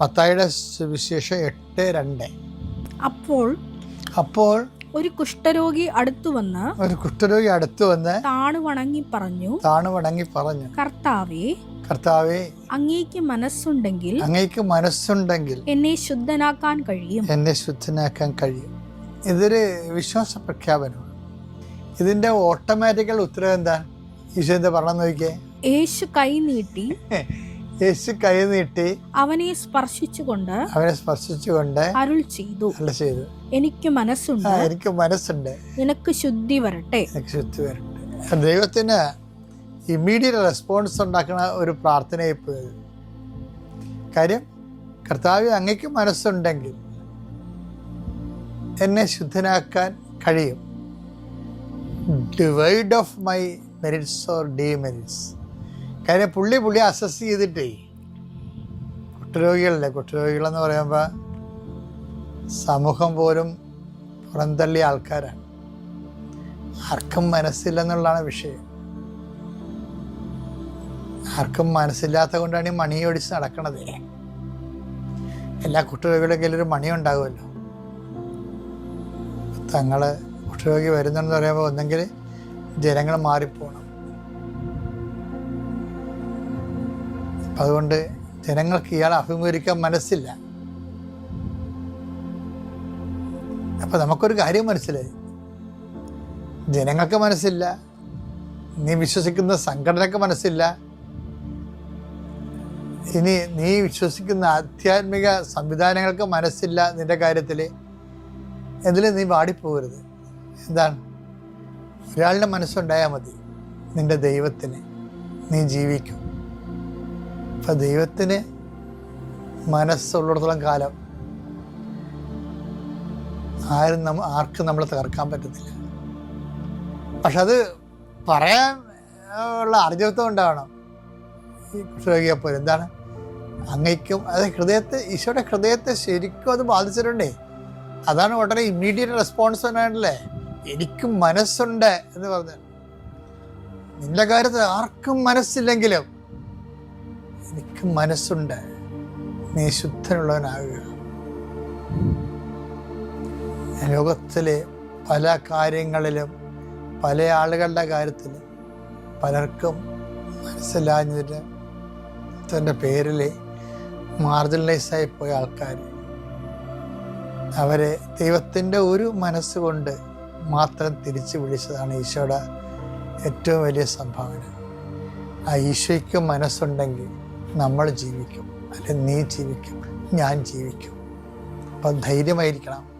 മത്തായിയുടെ സുവിശേഷം എട്ട് രണ്ട്. അപ്പോൾ അപ്പോൾ ഒരു കുഷ്ഠരോഗി അടുത്തു വന്ന് ഒരു കുഷ്ഠരോഗി അടുത്തു വന്ന് താണു വണങ്ങി പറഞ്ഞു താണു വണങ്ങി പറഞ്ഞു കർത്താവേ കർത്താവേ അങ്ങേക്ക് മനസ്സുണ്ടെങ്കിൽ അങ്ങേക്ക് മനസ്സുണ്ടെങ്കിൽ എന്നെ ശുദ്ധനാക്കാൻ കഴിയും. എന്നെ ശുദ്ധനാക്കാൻ കഴിയും. ഇതൊരു വിശ്വാസ പ്രഖ്യാപനമാണ്. ഇതിന്റെ ഓട്ടോമാറ്റിക്കൽ ഉത്തരവ് എന്താ? ഈശോ എന്താ പറഞ്ഞു നോക്കിയേ? യേശു കൈ നീട്ടി യേശു കൈ നീട്ടി അവനെ സ്പർശിച്ചുകൊണ്ട് അവനെ സ്പർശിച്ചുകൊണ്ട് അരുൾ ചെയ്തു. അല്ല ചെയ്തു. എനിക്ക് മനസ്സുണ്ട്. എനിക്ക് മനസ്സുണ്ട്. നിനക്ക് ശുദ്ധി വരട്ടെ. എനിക്ക് ശുദ്ധി വരട്ടെ. ദൈവത്തിന് ഇമ്മീഡിയറ്റ് റെസ്പോൺസ് ഉണ്ടാക്കുന്ന ഒരു പ്രാർത്ഥന ഇപ്പോൾ കാര്യം കർത്താവ് അങ്ങക്ക് മനസ്സുണ്ടെങ്കിൽ എന്നെ ശുദ്ധനാക്കാൻ കഴിയും. Divide of my merits or demerits കാര്യം പുള്ളി പുള്ളി അസസ് ചെയ്തിട്ടേ. കുട്ടരോഗികളല്ലേ കുട്ടരോഗികളെന്ന് പറയുമ്പോൾ സമൂഹം പോലും പുറന്തള്ളിയ ആൾക്കാരാണ്. ആർക്കും മനസ്സില്ലെന്നുള്ളതാണ് വിഷയം. ആർക്കും മനസ്സില്ലാത്ത കൊണ്ടാണ് ഈ മണി ഒടിച്ച് നടക്കണത്. എല്ലാ കയ്യിൽ ഒരു മണി ഉണ്ടാകുമല്ലോ. തങ്ങൾ കുട്ടിരോഗി വരുന്നെന്ന് പറയുമ്പോൾ ഒന്നെങ്കിൽ ജനങ്ങൾ മാറിപ്പോണം. അതുകൊണ്ട് ജനങ്ങൾക്ക് ഇയാളെ അഭിമുഖീകരിക്കാൻ മനസ്സില്ല. അപ്പം നമുക്കൊരു കാര്യം മനസ്സിലായി. ജനങ്ങൾക്ക് മനസ്സില്ല. നീ വിശ്വസിക്കുന്ന സംഘടനക്ക് മനസ്സില്ല. ഇനി നീ വിശ്വസിക്കുന്ന ആധ്യാത്മിക സംവിധാനങ്ങൾക്ക് മനസ്സില്ല നിന്റെ കാര്യത്തിൽ ഇതിൽ നീ വാടിപ്പോകരുത്. എന്താണ്? ഒരാളുടെ മനസ്സുണ്ടായാൽ മതി. നിന്റെ ദൈവത്തിന് നീ ജീവിക്കും. അപ്പം ദൈവത്തിന് മനസ്സുള്ളിടത്തോളം കാലം ആരും നമ്മ ആർക്കും നമ്മളെ തകർക്കാൻ പറ്റത്തില്ല പക്ഷെ അത് പറയാൻ ഉള്ള അർജവത്വം ഉണ്ടാവണം. ഈ കുഷ്ഠരോഗിയെ പോലെ എന്താണ്? അങ്ങയ്ക്കും അത് ഹൃദയത്തെ ഈശോയുടെ ഹൃദയത്തെ ശരിക്കും അത് ബാധിച്ചിട്ടുണ്ടേ. അതാണ് ഉടനെ ഇമ്മീഡിയറ്റ് റെസ്പോൺസ് തന്നെയാണല്ലേ എനിക്കും മനസ്സുണ്ട് എന്ന് പറഞ്ഞു നിന്റെ കാര്യത്തിൽ ആർക്കും മനസ്സില്ലെങ്കിലും എനിക്ക് മനസ്സുണ്ട്. നീ ശുദ്ധനുള്ളവനാകുക ലോകത്തിലെ പല കാര്യങ്ങളിലും പല ആളുകളുടെ കാര്യത്തിൽ പലർക്കും മനസ്സിലാഞ്ഞതിന് തന്റെ പേരിൽ മാർജിനലൈസായി പോയ ആൾക്കാർ അവരെ ദൈവത്തിന്റെ ഒരു മനസ്സുകൊണ്ട് മാത്രം തിരിച്ചു വിളിച്ചതാണ് ഈശോയുടെ ഏറ്റവും വലിയ സംഭാവന. ആ ഈശോയ്ക്ക് മനസ്സുണ്ടെങ്കിൽ നമ്മൾ ജീവിക്കും. അല്ലെ നീ ജീവിക്കും ഞാൻ ജീവിക്കും. അപ്പം ധൈര്യമായിരിക്കണം.